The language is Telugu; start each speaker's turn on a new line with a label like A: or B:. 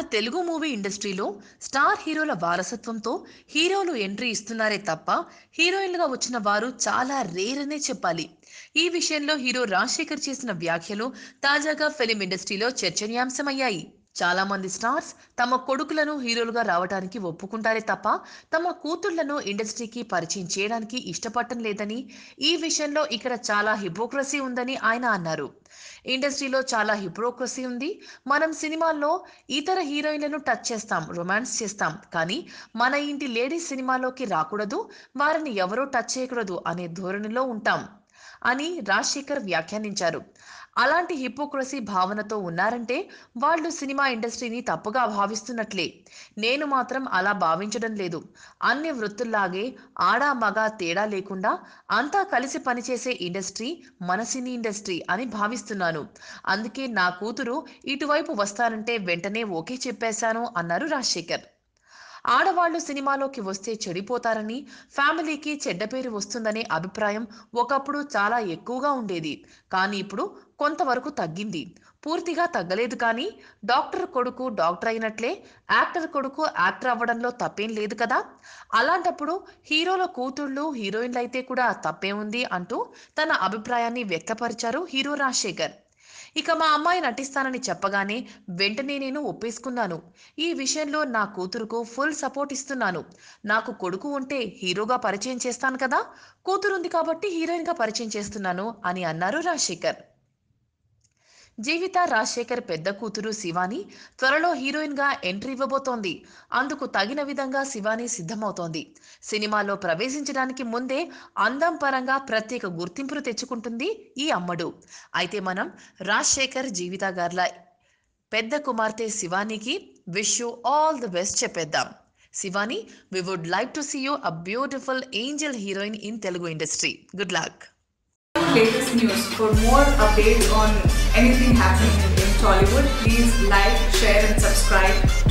A: తెలుగు మూవీ ఇండస్ట్రీలో స్టార్ హీరోల వారసత్వంతో హీరోలు ఎంట్రీ ఇస్తున్నారే తప్ప హీరోయిన్లుగా వచ్చిన వారు చాలా రేర్ అనే చెప్పాలి. ఈ విషయంలో హీరో రాజశేఖర్ చేసిన వ్యాఖ్యలు తాజాగా ఫిలిం ఇండస్ట్రీలో చర్చనీయాంశమయ్యాయి. చాలామంది స్టార్స్ తమ కొడుకులను హీరోలుగా రావడానికి ఒప్పుకుంటారే తప్ప తమ కూతుళ్ళను ఇండస్ట్రీకి పరిచయం చేయడానికి ఇష్టపడటం లేదని ఈ విషయంలో ఇక్కడ చాలా హిపోక్రసీ ఉందని ఆయన అన్నారు. ఇండస్ట్రీలో చాలా హిపోక్రసీ ఉంది. మనం సినిమాల్లో ఇతర హీరోయిన్లను టచ్ చేస్తాం రొమాన్స్ చేస్తాం కానీ మన ఇంటి లేడీస్ సినిమాలోకి రాకూడదు వారిని ఎవరో టచ్ చేయకూడదు అనే ధోరణిలో ఉంటాం అని రాజశేఖర్ వ్యాఖ్యానించారు. అలాంటి హిపోక్రసీ భావనతో ఉన్నారంటే వాళ్ళు సినిమా ఇండస్ట్రీని తప్పుగా భావిస్తున్నట్లే. నేను మాత్రం అలా భావించడం లేదు. అన్ని వృత్తుల్లాగే ఆడా మగ తేడా లేకుండా అంతా కలిసి పనిచేసే ఇండస్ట్రీ మన సినీ ఇండస్ట్రీ అని భావిస్తున్నాను. అందుకే నా కూతురు ఇటువైపు వస్తానంటే వెంటనే ఓకే చెప్పేశాను అన్నారు రాజశేఖర్. ఆడవాళ్ళు సినిమాలోకి వస్తే చెడిపోతారని ఫ్యామిలీకి చెడ్డ పేరు వస్తుందనే అభిప్రాయం ఒకప్పుడు చాలా ఎక్కువగా ఉండేది. కానీ ఇప్పుడు కొంతవరకు తగ్గింది. పూర్తిగా తగ్గలేదు కానీ డాక్టర్ కొడుకు డాక్టర్ అయినట్లే యాక్టర్ కొడుకు యాక్టర్ అవ్వడంలో తప్పేం లేదు కదా? అలాంటప్పుడు హీరోల కూతుళ్ళు హీరోయిన్లు అయితే కూడా తప్పే ఉంది అంటూ తన అభిప్రాయాన్ని వ్యక్తపరిచారు హీరో రాజశేఖర్. ఇక మా అమ్మాయి నటిస్తానని చెప్పగానే వెంటనే నేను ఒప్పేసుకున్నాను. ఈ విషయంలో నా కూతురుకు ఫుల్ సపోర్ట్ ఇస్తున్నాను. నాకు కొడుకు ఉంటే హీరోగా పరిచయం చేస్తాను కదా? కూతురుంది కాబట్టి హీరోయిన్గా పరిచయం చేస్తున్నాను అని అన్నారు రాజశేఖర్. జీవిత రాజశేఖర్ పెద్ద కూతురు శివాని త్వరలో హీరోయిన్గా ఎంట్రీ ఇవ్వబోతోంది. అందుకు తగిన విధంగా శివాని సిద్ధమవుతోంది. సినిమాలో ప్రవేశించడానికి ముందే అందం పరంగా ప్రత్యేక గుర్తింపును తెచ్చుకుంటుంది ఈ అమ్మడు. అయితే మనం రాజశేఖర్ జీవిత గార్ల పెద్ద కుమార్తె శివానికి wish you all the best చెప్పేద్దాం. Shivani we would like to see you a beautiful angel heroine in Telugu industry. Good luck.
B: Latest news. For more updates on anything Bollywood. Please like, share and subscribe.